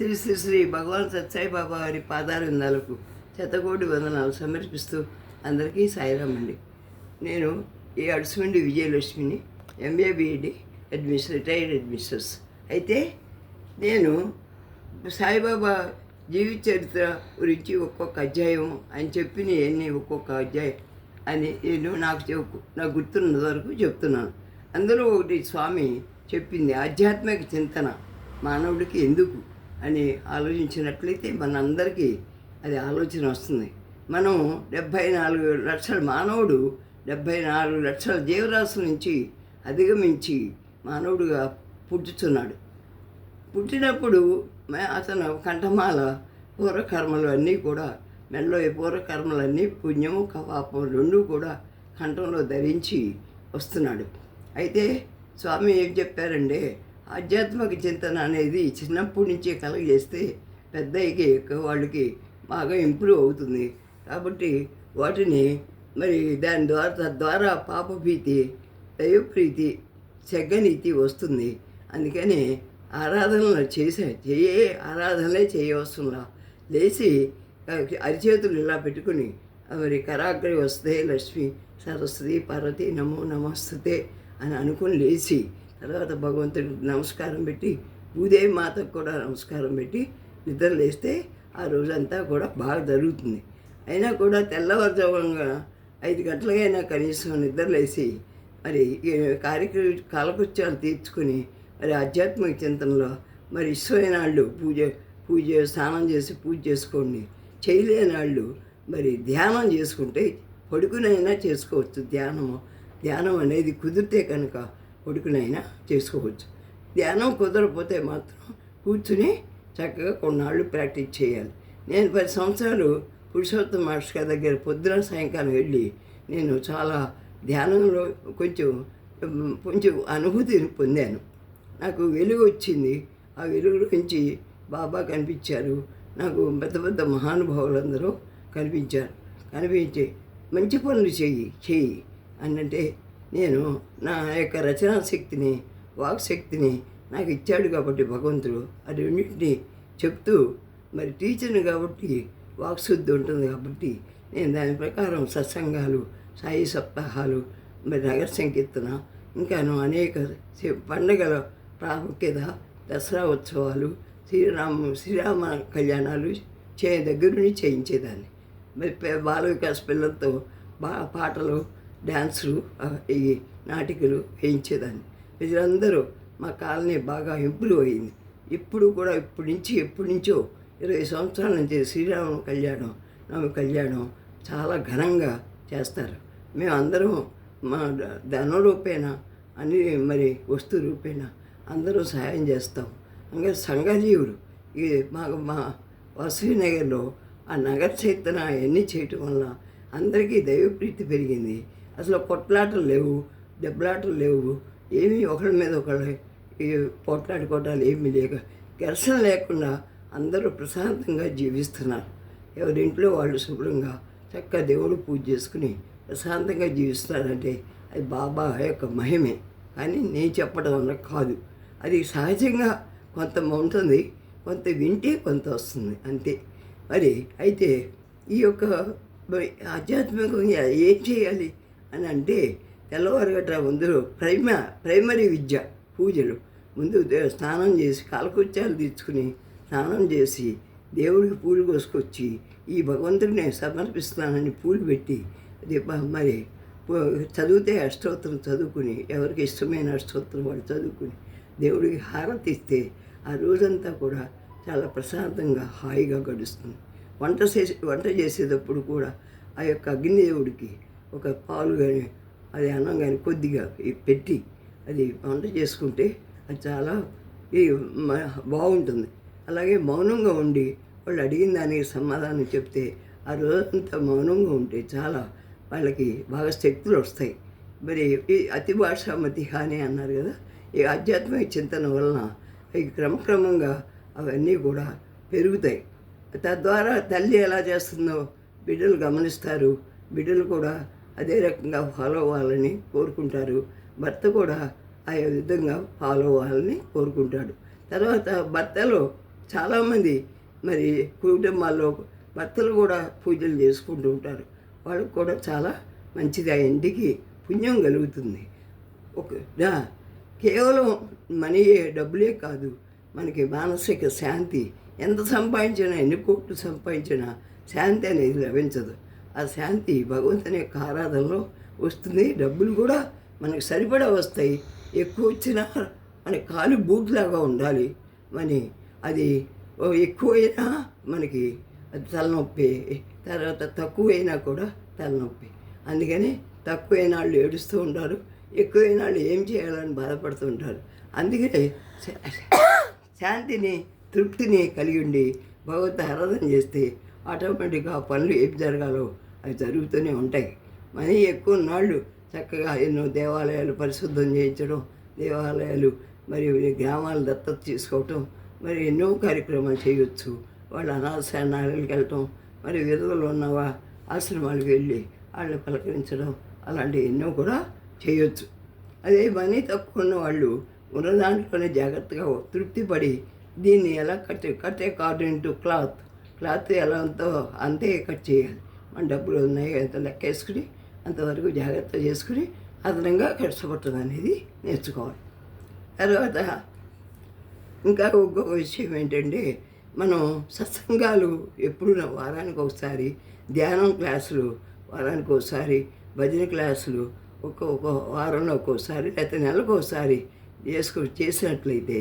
శ్రీ శ్రీ శ్రీ భగవాన్ సత్సాయి బాబా వారి పాదారిందాలకు చెత్తకోటి వందనాలు సమర్పిస్తూ అందరికీ సాయిరామ్ అండి. నేను ఈ అడుసుమండి విజయలక్ష్మిని M A B Ed admission retired అడ్మిషనర్స్ అయితే నేను సాయిబాబా జీవిత చరిత్ర గురించి ఒక్కొక్క అధ్యాయం అని చెప్పిన ఎన్ని ఒక్కొక్క అధ్యాయం అని నేను నాకు చెప్పు నాకు గుర్తున్న వరకు చెప్తున్నాను. అందులో ఒకటి స్వామి చెప్పింది ఆధ్యాత్మిక చింతన మానవుడికి ఎందుకు? అని ఆలోచించినట్లయితే మనందరికీ అది ఆలోచన వస్తుంది. మనం డెబ్భై నాలుగు లక్షల మానవుడు డెబ్భై నాలుగు లక్షల జీవరాశుల నుంచి అధిగమించి మానవుడుగా పుట్టుతున్నాడు. పుట్టినప్పుడు అతను కంఠమాల పూర్వకర్మలు అన్నీ కూడా మెడలో ఈ పూర్వకర్మలన్నీ పుణ్యము కవాపం రెండూ కూడా కంఠంలో ధరించి వస్తున్నాడు. అయితే స్వామి ఏం చెప్పారంటే ఆధ్యాత్మిక చింతన అనేది చిన్నప్పటి నుంచే కలగజేస్తే పెద్దయ్యకి వాళ్ళకి బాగా ఇంప్రూవ్ అవుతుంది. కాబట్టి వాటిని మరి దాని ద్వారా తద్వారా పాపభీతి దైవప్రీతి చెగ్గనీతి వస్తుంది. అందుకని ఆరాధనలు చేసే చేయే ఆరాధనలే చేయవస్తున్నా లేచి అరిచేతులు ఇలా పెట్టుకుని మరి కరాగ్రి వస్తే లక్ష్మి సరస్వతి పార్వతి నమో నమస్తే అని అనుకుని లేచి తర్వాత భగవంతుడికి నమస్కారం పెట్టి భూదేవి మాతకు కూడా నమస్కారం పెట్టి నిద్ర లేస్తే ఆ రోజంతా కూడా బాగా జరుగుతుంది. అయినా కూడా తెల్లవారుజామున ఐదు గంటలకైనా కనీసం నిద్రలేసి మరి కార్యక్రమ కాలకృత్యాలు తీర్చుకుని మరి ఆధ్యాత్మిక చింతనలో మరి ఇష్టమైన వాళ్ళు పూజ పూజ స్నానం చేసి పూజ చేసుకోండి. చేయలేని వాళ్ళు మరి ధ్యానం చేసుకుంటే పడుకునైనా చేసుకోవచ్చు. ధ్యానము ధ్యానం అనేది కుదిరితే కనుక కొడుకునైనా చేసుకోవచ్చు. ధ్యానం కుదరకపోతే మాత్రం కూర్చుని చక్కగా కొన్నాళ్ళు ప్రాక్టీస్ చేయాలి. నేను పది సంవత్సరాలు పురుషోత్తమ మాస్టర్ గారి దగ్గర పొద్దున సాయంకాలం వెళ్ళి నేను చాలా ధ్యానంలో కొంచెం కొంచెం అనుభూతిని పొందాను. నాకు వెలుగు వచ్చింది. ఆ వెలుగు నుంచి బాబా కనిపించారు. నాకు పెద్ద పెద్ద మహానుభావులందరూ కనిపించారు. కనిపించి మంచి పనులు చెయ్యి చెయ్యి అంటే నేను నా యొక్క రచనా శక్తిని వాక్ శక్తిని నాకు ఇచ్చాడు కాబట్టి భగవంతుడు అది రెండింటిని చెప్తూ మరి టీచర్ని కాబట్టి వాక్శుద్ధి ఉంటుంది కాబట్టి నేను దాని ప్రకారం సత్సంగాలు సాయి సప్తాహాలు మరి నగర సంకీర్తన ఇంకాను అనేక పండగల ప్రాముఖ్యత దసరా ఉత్సవాలు శ్రీరామ శ్రీరామ కళ్యాణాలు చే దగ్గరుండి చేయించేదాన్ని. మరి బాల వికాస్ పిల్లలతో బా పాటలు డ్యాన్సులు ఆ, ఈ నాటికలు వేయించేదాన్ని. వీళ్ళందరూ మా కాలనీ బాగా ఇంప్రూవ్ అయింది. ఇప్పుడు కూడా ఇప్పటి నుంచి ఎప్పటి నుంచో ఇరవై సంవత్సరాల నుంచి శ్రీరామ కళ్యాణం నవమి కళ్యాణం చాలా ఘనంగా చేస్తారు. మేము అందరం మా ధన రూపేణ అన్ని మరి వస్తు రూపేణ అందరూ సహాయం చేస్తాం. ఇంకా సంఘజీవులు ఈ మా మా వాసవి నగర్లో ఆ నగర చైతన అవన్నీ చేయటం వల్ల అందరికీ దైవప్రీతి పెరిగింది. అసలు కొట్లాటలు లేవు దెబ్బలాటలు లేవు. ఏమీ ఒకరి మీద ఒకళ్ళు ఈ పోట్లాడుకోవటాలు ఏమీ లేక ఘర్షణ లేకుండా అందరూ ప్రశాంతంగా జీవిస్తున్నారు. ఎవరింట్లో వాళ్ళు శుభ్రంగా చక్కగా దేవుడు పూజ చేసుకుని ప్రశాంతంగా జీవిస్తారంటే అది బాబా యొక్క మహిమే. కానీ నేను చెప్పడం వల్ల కాదు. అది సహజంగా కొంత ఉంటుంది కొంత వింటే కొంత వస్తుంది అంతే. మరి అయితే ఈ యొక్క ఆధ్యాత్మికంగా ఏం చేయాలి? అని అంటే తెల్లవారుగట్ట ముందు ప్రైమ ప్రైమరీ విద్య పూజలు. ముందు స్నానం చేసి కాలకృత్యాలు తీర్చుకుని స్నానం చేసి దేవుడికి పూలు కోసుకొచ్చి ఈ భగవంతుడిని నేను సమర్పిస్తున్నానని పూలు పెట్టి మరి చదివితే అష్టోత్తరం చదువుకుని ఎవరికి ఇష్టమైన అష్టోత్తరం వాడు చదువుకుని దేవుడికి హారతి ఇస్తే ఆ రోజంతా కూడా చాలా ప్రశాంతంగా హాయిగా గడుస్తుంది. వంట చేసి వంట చేసేటప్పుడు కూడా ఆ యొక్క అగ్నిదేవుడికి ఒక పాలు కానీ అది అన్నం కానీ కొద్దిగా ఈ పెట్టి అది వంట చేసుకుంటే అది చాలా ఈ మ- బాగుంటుంది. అలాగే మౌనంగా ఉండి వాళ్ళు అడిగిన దానికి సమాధానం చెప్తే ఆ రోజంతా మౌనంగా ఉంటే చాలా వాళ్ళకి బాగా శక్తులు వస్తాయి. మరి ఈ అతి భాషామతి హాని అన్నారు కదా ఈ ఆధ్యాత్మిక చింతన వలన ఈ క్రమక్రమంగా అవన్నీ కూడా పెరుగుతాయి. తద్వారా తల్లి ఎలా చేస్తుందో బిడ్డలు గమనిస్తారు బిడ్డలు కూడా అదే రకంగా ఫాలో అవ్వాలని కోరుకుంటారు. భర్త కూడా ఆ విధంగా ఫాలో అవ్వాలని కోరుకుంటాడు. తర్వాత భర్తలో చాలామంది మరి కుటుంబాల్లో భర్తలు కూడా పూజలు చేసుకుంటూ ఉంటారు. వాళ్ళకు కూడా చాలా మంచిది. ఆ ఇంటికి పుణ్యం కలుగుతుంది. ఒక కేవలం మనీ డబ్బులే కాదు. మనకి మానసిక శాంతి. ఎంత సంపాదించినా ఎన్ని కోట్లు సంపాదించినా శాంతి అనేది లభించదు. ఆ శాంతి భగవంతుని యొక్క ఆరాధనలో వస్తుంది. డబ్బులు కూడా మనకి సరిపడా వస్తాయి. ఎక్కువ వచ్చినా మన కాలు బూట్లాగా ఉండాలి మరి అది ఓ ఎక్కువైనా మనకి అది తలనొప్పి తర్వాత తక్కువైనా కూడా తలనొప్పి. అందుకని తక్కువైన వాళ్ళు ఏడుస్తూ ఉంటారు ఎక్కువైన వాళ్ళు ఏం చేయాలని బాధపడుతూ ఉంటారు. అందుకనే శాంతిని తృప్తిని కలిగి ఉండి భగవత్ ఆరాధన చేస్తే ఆటోమేటిక్గా ఆ పనులు ఏం జరగాలో అవి జరుగుతూనే ఉంటాయి. మనీ ఎక్కువ నాళ్ళు చక్కగా ఎన్నో దేవాలయాలు పరిశుద్ధం చేయించడం దేవాలయాలు మరియు గ్రామాలు దత్తత తీసుకోవటం మరి ఎన్నో కార్యక్రమాలు చేయొచ్చు. వాళ్ళు అనాథశానాలకు వెళ్ళటం మరి విధవలు ఉన్నవా ఆశ్రమాలకు వెళ్ళి వాళ్ళని పలకరించడం అలాంటివి ఎన్నో కూడా చేయొచ్చు. అదే మనీ తక్కువ ఉన్న వాళ్ళు ఉన్న దాంట్లోనే జాగ్రత్తగా తృప్తిపడి దీన్ని ఎలా కట్టే కట్టే కార్డెంట్ క్లాత్ క్లాత్ ఎలా ఉందో అంతే కట్ చేయాలి. మన డబ్బులు ఉన్నాయి ఎంత లెక్క వేసుకుని అంతవరకు జాగ్రత్త చేసుకుని అదనంగా కష్టపడటం అనేది నేర్చుకోవాలి. తర్వాత ఇంకా ఇంకొక విషయం ఏంటంటే మనం సత్సంగాలు ఎప్పుడు వారానికి ఒకసారి ధ్యానం క్లాసులు వారానికి ఒకసారి భజన క్లాసులు ఒక్కొక్క వారంలో ఒక్కోసారి లేకపోతే నెలకు ఒకసారి చేసుకు చేసినట్లయితే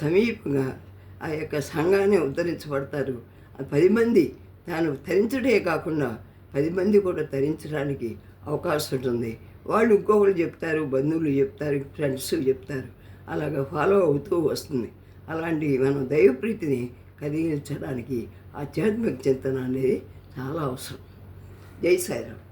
సమీపంగా ఆ యొక్క సంఘాన్ని ఉద్ధరించబడతారు. పది మంది. తాను తరించడే కాకుండా పది మంది కూడా తరించడానికి అవకాశం ఉంటుంది. వాళ్ళు ఇంకొకరు చెప్తారు బంధువులు చెప్తారు ఫ్రెండ్స్ చెప్తారు. అలాగ ఫాలో అవుతూ వస్తుంది. అలాంటి మనం దైవప్రీతిని కలిగించడానికి ఆధ్యాత్మిక చింతన అనేది చాలా అవసరం. జై సాయిరామ్.